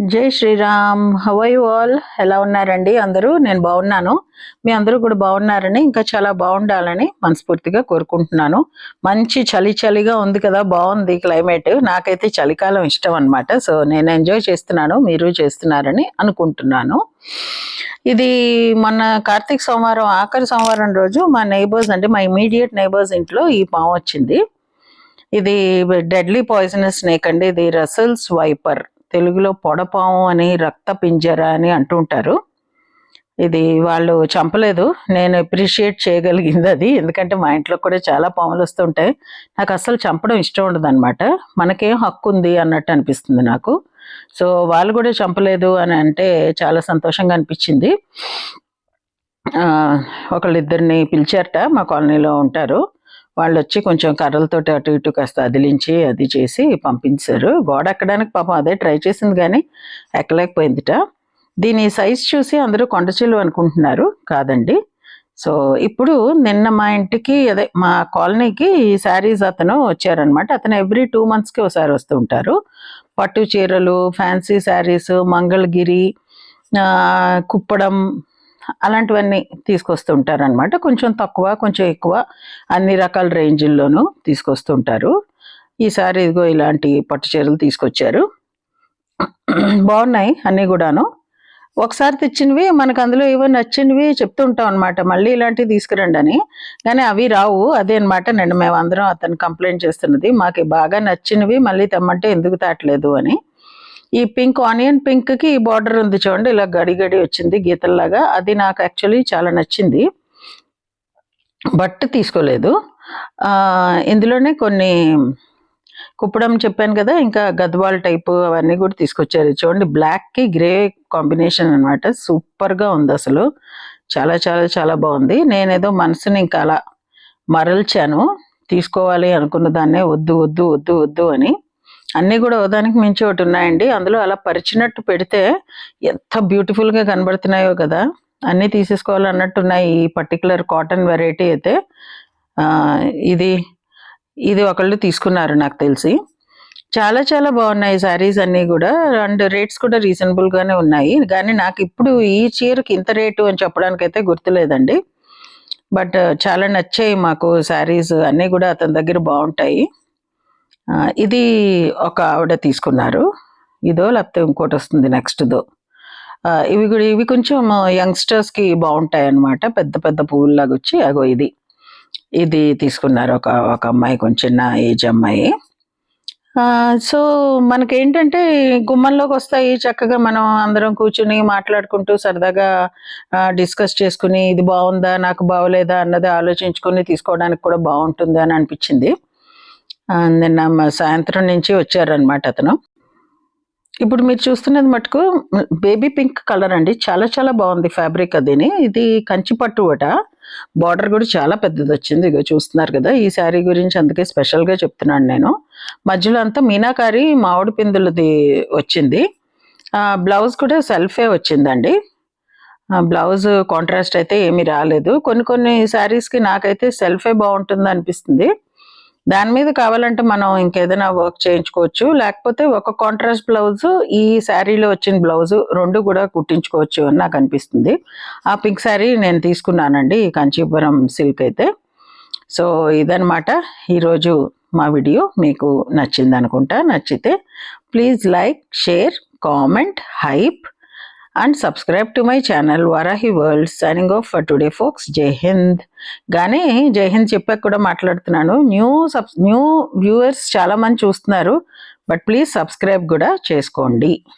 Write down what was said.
జై శ్రీరామ్ హవై ఆల్ ఎలా ఉన్నారండి? అందరూ? నేను బాగున్నాను. మీ అందరూ కూడా బాగున్నారని ఇంకా చాలా బాగుండాలని మనస్ఫూర్తిగా కోరుకుంటున్నాను. మంచి చలి చలిగా ఉంది కదా బాగుంది క్లైమేట్. నాకైతే చలికాలం ఇష్టం అనమాట సో నేను ఎంజాయ్ చేస్తున్నాను మీరు చేస్తున్నారని అనుకుంటున్నాను. ఇది మొన్న కార్తీక సోమవారం ఆఖరి సోమవారం రోజు మా నైబర్స్ అంటే మా ఇమీడియట్ నైబర్స్ ఇంట్లో ఈ పాము వచ్చింది. ఇది డెడ్లీ పాయిజనస్ స్నేక్ అండి. ఇది రసల్స్ వైపర్ తెలుగులో పొడపాము అని రక్త పింజర అని అంటుంటారు. ఇది వాళ్ళు చంపలేదు. నేను అప్రిషియేట్ చేయగలిగింది అది. ఎందుకంటే మా ఇంట్లో కూడా చాలా పాములు వస్తుంటాయి. నాకు అసలు చంపడం ఇష్టం ఉండదు అనమాట మనకేం హక్కు ఉంది అన్నట్టు అనిపిస్తుంది నాకు. సో వాళ్ళు కూడా చంపలేదు అని అంటే చాలా సంతోషంగా అనిపించింది. ఒకళ్ళిద్దరిని పిలిచారట మా కాలనీలో ఉంటారు. వాళ్ళు వచ్చి కొంచెం కర్రలతోటి అటు ఇటు కాస్త అదిలించి అది చేసి పంపించారు. గోడ ఎక్కడానికి పాపం అదే ట్రై చేసింది కానీ ఎక్కలేకపోయిందిట. దీని సైజ్ చూసి అందరూ కొండచిల్లు అనుకుంటున్నారు కాదండి. సో ఇప్పుడు నిన్న మా ఇంటికి అదే మా కాలనీకి ఈ శారీస్ అతను వచ్చారనమాట అతను ఎవ్రీ టూ మంత్స్కి ఒకసారి వస్తూ ఉంటారు. పట్టు చీరలు ఫ్యాన్సీ శారీస్ మంగళగిరి కుప్పడం అలాంటివన్నీ తీసుకొస్తుంటారనమాట కొంచెం తక్కువ కొంచెం ఎక్కువ అన్ని రకాల రేంజ్ల్లోనూ తీసుకొస్తుంటారు. ఈసారి ఇదిగో ఇలాంటి పట్టు చీరలు తీసుకొచ్చారు. బాగున్నాయి అన్నీ కూడాను. ఒకసారి తెచ్చినవి మనకు అందులో ఏవో నచ్చినవి చెప్తుంటాం అనమాట మళ్ళీ ఇలాంటివి తీసుకురండి అని. కానీ అవి రావు. అదే అనమాట నేను మేము అందరం అతను కంప్లైంట్ చేస్తున్నది. మాకు బాగా నచ్చినవి మళ్ళీ తెమ్మంటే ఎందుకు తాటలేదు అని. ఈ పింక్ ఆనియన్ పింక్కి బార్డర్ ఉంది చూడండి ఇలా గడి గడి వచ్చింది గీతల్లాగా. అది నాకు యాక్చువల్లీ చాలా నచ్చింది. బట్ తీసుకోలేదు. ఇందులోనే కొన్ని కుప్పడం చెప్పాను కదా ఇంకా గద్వాల్ టైపు అవన్నీ కూడా తీసుకొచ్చారు. చూడండి బ్లాక్కి గ్రే కాంబినేషన్ అనమాట సూపర్గా ఉంది అసలు. చాలా చాలా చాలా బాగుంది. నేనేదో మనసుని ఇంకా అలా మరల్చాను. తీసుకోవాలి అనుకున్న దాన్నే వద్దు వద్దు వద్దు వద్దు అని. అన్నీ కూడా ఒకదానికి మించి ఒకటి ఉన్నాయండి. అందులో అలా పరిచినట్టు పెడితే ఎంత బ్యూటిఫుల్గా కనబడుతున్నాయో కదా. అన్నీ తీసేసుకోవాలన్నట్టున్నాయి ఈ పర్టికులర్ కాటన్ వెరైటీ అయితే. ఇది ఇది ఒకళ్ళు తీసుకున్నారు నాకు తెలిసి. చాలా చాలా బాగున్నాయి శారీస్ అన్నీ కూడా. అండ్ రేట్స్ కూడా రీజనబుల్గానే ఉన్నాయి. కానీ నాకు ఇప్పుడు ఈ చీరకి ఇంత రేటు అని చెప్పడానికి అయితే గుర్తులేదండి. బట్ చాలా నచ్చాయి మాకు శారీస్ అన్నీ కూడా అతని దగ్గర బాగుంటాయి. ఇది ఒక ఆవిడ తీసుకున్నారు. ఇదో లేకపోతే ఇంకోటి వస్తుంది నెక్స్ట్దో. ఇవి కూడా ఇవి కొంచెం యంగ్స్టర్స్కి బాగుంటాయి అన్నమాట పెద్ద పెద్ద పువ్వుల్లాగా వచ్చి అగో ఇది. ఇది తీసుకున్నారు ఒక ఒక అమ్మాయి కొంచెం చిన్న ఏజ్ అమ్మాయి. సో మనకేంటంటే గుమ్మంలోకి వస్తాయి. చక్కగా మనం అందరం కూర్చుని మాట్లాడుకుంటూ సరదాగా డిస్కస్ చేసుకుని ఇది బాగుందా నాకు బాగోలేదా అన్నది ఆలోచించుకుని తీసుకోవడానికి కూడా బాగుంటుంది అని అనిపించింది. నిన్న సాయంత్రం నుంచి వచ్చారనమాట అతను. ఇప్పుడు మీరు చూస్తున్నది మటుకు బేబీ పింక్ కలర్ అండి. చాలా చాలా బాగుంది ఫ్యాబ్రిక్ అదిని. ఇది కంచి పట్టు అట బార్డర్ కూడా చాలా పెద్దది వచ్చింది. ఇక చూస్తున్నారు కదా ఈ శారీ గురించి అందుకే స్పెషల్గా చెప్తున్నాను నేను. మధ్యలో అంతా మీనాకారి మామిడి పిందులది వచ్చింది. బ్లౌజ్ కూడా సెల్ఫే వచ్చిందండి. బ్లౌజ్ కాంట్రాస్ట్ అయితే ఏమీ రాలేదు. కొన్ని కొన్ని శారీస్కి నాకైతే సెల్ఫే బాగుంటుంది అనిపిస్తుంది. దాని మీద కావాలంటే మనం ఇంకేదైనా వర్క్ చేయించుకోవచ్చు. లేకపోతే ఒక కాంట్రాస్ట్ బ్లౌజ్ ఈ శారీలో వచ్చిన బ్లౌజ్ రెండు కూడా కుట్టించుకోవచ్చు అని నాకు అనిపిస్తుంది. ఆ పింక్ శారీ నేను తీసుకున్నానండి కాంచీపురం సిల్క్ అయితే. సో ఇదనమాట ఈరోజు మా వీడియో మీకు నచ్చింది అనుకుంటా నచ్చితే please like share comment hype and subscribe to my channel Varahi world signing off for today folks Jai Hind కానీ జై హింద్ చెప్పాక కూడా మాట్లాడుతున్నాను. న్యూ సబ్ న్యూ వ్యూవర్స్ చాలామంది చూస్తున్నారు. బట్ ప్లీజ్ సబ్స్క్రైబ్ కూడా చేసుకోండి.